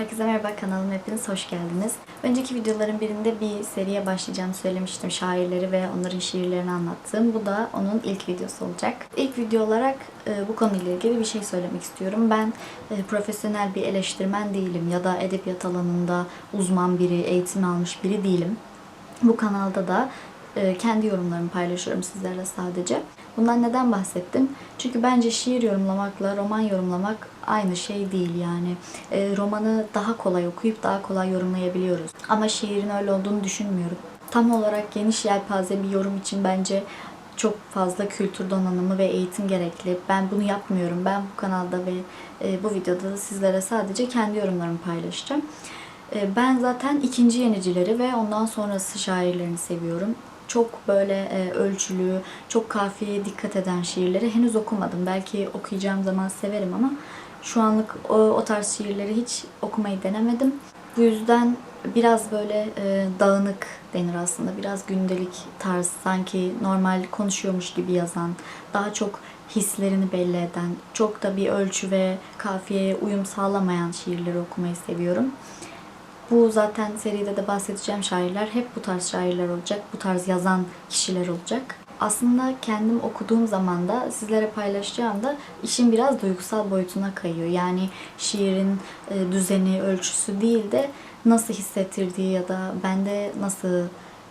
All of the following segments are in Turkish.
Herkese merhaba kanalıma hepiniz hoş geldiniz. Önceki videoların birinde bir seriye başlayacağımı söylemiştim. Şairleri ve onların şiirlerini anlattığım. Bu da onun ilk videosu olacak. İlk video olarak e, bu konuyla ilgili bir şey söylemek istiyorum. Ben e, profesyonel bir eleştirmen değilim ya da edebiyat alanında uzman biri, eğitim almış biri değilim. Bu kanalda da e, kendi yorumlarımı paylaşıyorum sizlerle sadece. Bundan neden bahsettim? Çünkü bence şiir yorumlamakla roman yorumlamak aynı şey değil yani. E, romanı daha kolay okuyup daha kolay yorumlayabiliyoruz. Ama şiirin öyle olduğunu düşünmüyorum. Tam olarak geniş yelpaze bir yorum için bence çok fazla kültür donanımı ve eğitim gerekli. Ben bunu yapmıyorum. Ben bu kanalda ve e, bu videoda da sizlere sadece kendi yorumlarımı paylaşacağım. Ben zaten ikinci yenicileri ve ondan sonrası şairlerini seviyorum. Çok böyle e, ölçülü, çok kafiyeye dikkat eden şiirleri henüz okumadım. Belki okuyacağım zaman severim ama şu anlık o, o tarz şiirleri hiç okumayı denemedim. Bu yüzden biraz böyle e, dağınık denir aslında. Biraz gündelik tarz, sanki normal konuşuyormuş gibi yazan, daha çok hislerini belli eden, çok da bir ölçü ve kafiyeye uyum sağlamayan şiirleri okumayı seviyorum. Bu zaten seride de bahsedeceğim şairler hep bu tarz şairler olacak. Bu tarz yazan kişiler olacak. Aslında kendim okuduğum zaman da sizlere paylaşacağım da işin biraz duygusal boyutuna kayıyor. Yani şiirin e, düzeni, ölçüsü değil de nasıl hissettirdiği ya da bende nasıl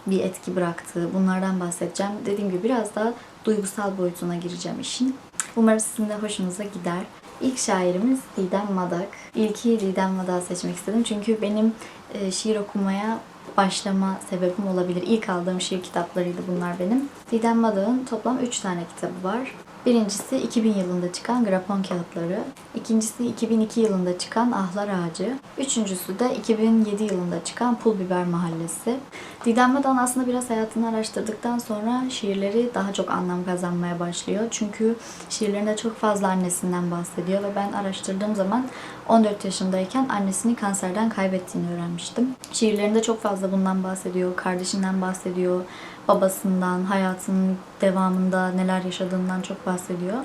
bir etki bıraktığı bunlardan bahsedeceğim. Dediğim gibi biraz daha duygusal boyutuna gireceğim işin. Umarım sizin de hoşunuza gider. İlk şairimiz Didem Madak. İlki Didem Madak'ı seçmek istedim çünkü benim e, şiir okumaya başlama sebebim olabilir. İlk aldığım şiir kitaplarıydı bunlar benim. Didem Madak'ın toplam 3 tane kitabı var. Birincisi 2000 yılında çıkan Grafon Kağıtları. İkincisi 2002 yılında çıkan Ahlar Ağacı. Üçüncüsü de 2007 yılında çıkan Pul Biber Mahallesi. Didem Madan aslında biraz hayatını araştırdıktan sonra şiirleri daha çok anlam kazanmaya başlıyor. Çünkü şiirlerinde çok fazla annesinden bahsediyor ve ben araştırdığım zaman 14 yaşındayken annesini kanserden kaybettiğini öğrenmiştim. Şiirlerinde çok fazla bundan bahsediyor, kardeşinden bahsediyor, babasından, hayatının devamında neler yaşadığından çok bahsediyor.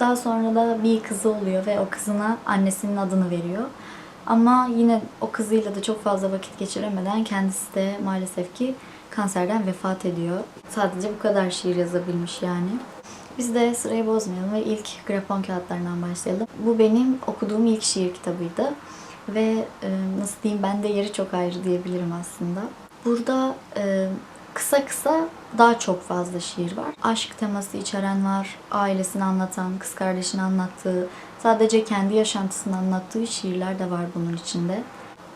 Daha sonra da bir kızı oluyor ve o kızına annesinin adını veriyor. Ama yine o kızıyla da çok fazla vakit geçiremeden kendisi de maalesef ki kanserden vefat ediyor. Sadece bu kadar şiir yazabilmiş yani. Biz de sırayı bozmayalım ve ilk grafon kağıtlarından başlayalım. Bu benim okuduğum ilk şiir kitabıydı. Ve e, nasıl diyeyim ben de yeri çok ayrı diyebilirim aslında. Burada e, kısa kısa daha çok fazla şiir var. Aşk teması içeren var, ailesini anlatan, kız kardeşini anlattığı, sadece kendi yaşantısını anlattığı şiirler de var bunun içinde.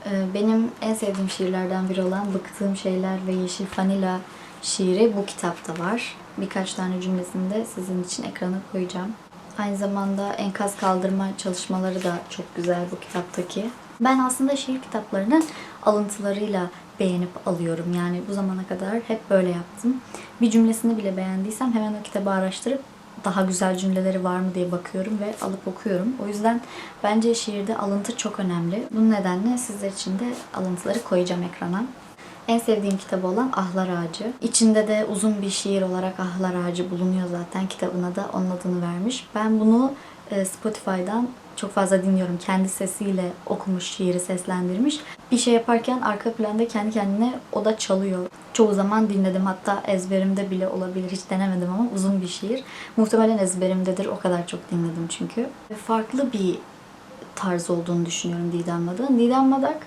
Ee, Benim en sevdiğim şiirlerden biri olan Bıktığım Şeyler ve Yeşil Fanila şiiri bu kitapta var. Birkaç tane cümlesini de sizin için ekrana koyacağım. Aynı zamanda enkaz kaldırma çalışmaları da çok güzel bu kitaptaki. Ben aslında şiir kitaplarını alıntılarıyla beğenip alıyorum. Yani bu zamana kadar hep böyle yaptım. Bir cümlesini bile beğendiysem hemen o kitabı araştırıp daha güzel cümleleri var mı diye bakıyorum ve alıp okuyorum. O yüzden bence şiirde alıntı çok önemli. Bunun nedenle sizler için de alıntıları koyacağım ekrana. En sevdiğim kitabı olan Ahlar Ağacı. İçinde de uzun bir şiir olarak Ahlar Ağacı bulunuyor zaten. Kitabına da onun adını vermiş. Ben bunu Spotify'dan çok fazla dinliyorum. Kendi sesiyle okumuş, şiiri seslendirmiş. Bir şey yaparken arka planda kendi kendine o da çalıyor. Çoğu zaman dinledim. Hatta ezberimde bile olabilir. Hiç denemedim ama uzun bir şiir. Muhtemelen ezberimdedir. O kadar çok dinledim çünkü. Farklı bir tarz olduğunu düşünüyorum Didem Madak'ın. Didem Madak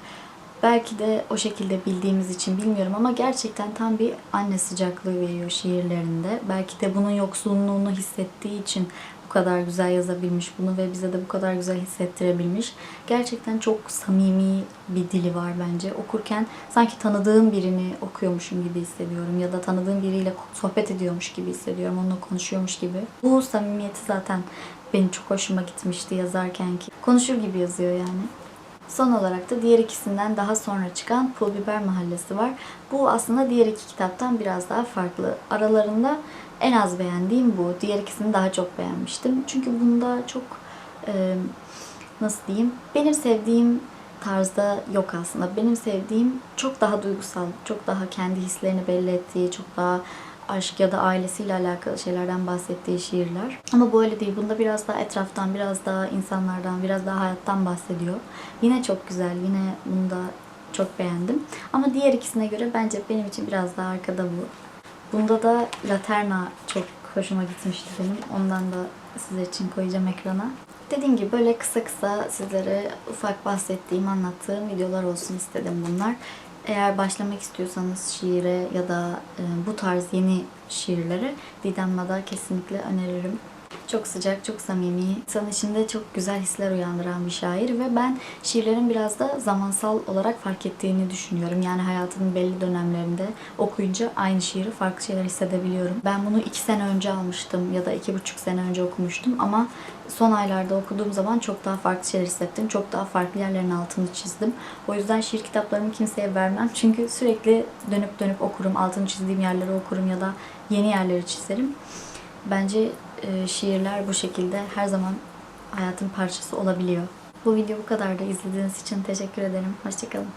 belki de o şekilde bildiğimiz için bilmiyorum ama gerçekten tam bir anne sıcaklığı veriyor şiirlerinde. Belki de bunun yoksunluğunu hissettiği için kadar güzel yazabilmiş bunu ve bize de bu kadar güzel hissettirebilmiş. Gerçekten çok samimi bir dili var bence. Okurken sanki tanıdığım birini okuyormuşum gibi hissediyorum ya da tanıdığım biriyle sohbet ediyormuş gibi hissediyorum. Onunla konuşuyormuş gibi. Bu samimiyeti zaten benim çok hoşuma gitmişti yazarken ki. Konuşur gibi yazıyor yani. Son olarak da diğer ikisinden daha sonra çıkan Pul Biber Mahallesi var. Bu aslında diğer iki kitaptan biraz daha farklı. Aralarında en az beğendiğim bu. Diğer ikisini daha çok beğenmiştim. Çünkü bunda çok e, nasıl diyeyim benim sevdiğim tarzda yok aslında. Benim sevdiğim çok daha duygusal, çok daha kendi hislerini belli ettiği, çok daha aşk ya da ailesiyle alakalı şeylerden bahsettiği şiirler. Ama bu öyle değil. Bunda biraz daha etraftan, biraz daha insanlardan, biraz daha hayattan bahsediyor. Yine çok güzel. Yine bunu da çok beğendim. Ama diğer ikisine göre bence benim için biraz daha arkada bu. Bunda da Laterna çok hoşuma gitmişti benim. Ondan da sizler için koyacağım ekrana. Dediğim gibi böyle kısa kısa sizlere ufak bahsettiğim, anlattığım videolar olsun istedim bunlar. Eğer başlamak istiyorsanız şiire ya da bu tarz yeni şiirlere Didem Mada kesinlikle öneririm. Çok sıcak, çok samimi, insan içinde çok güzel hisler uyandıran bir şair ve ben şiirlerin biraz da zamansal olarak fark ettiğini düşünüyorum. Yani hayatımın belli dönemlerinde okuyunca aynı şiiri farklı şeyler hissedebiliyorum. Ben bunu iki sene önce almıştım ya da iki buçuk sene önce okumuştum ama son aylarda okuduğum zaman çok daha farklı şeyler hissettim. Çok daha farklı yerlerin altını çizdim. O yüzden şiir kitaplarımı kimseye vermem. Çünkü sürekli dönüp dönüp okurum. Altını çizdiğim yerleri okurum ya da yeni yerleri çizerim. Bence e, şiirler bu şekilde her zaman hayatın parçası olabiliyor. Bu video bu kadar da izlediğiniz için teşekkür ederim. Hoşçakalın.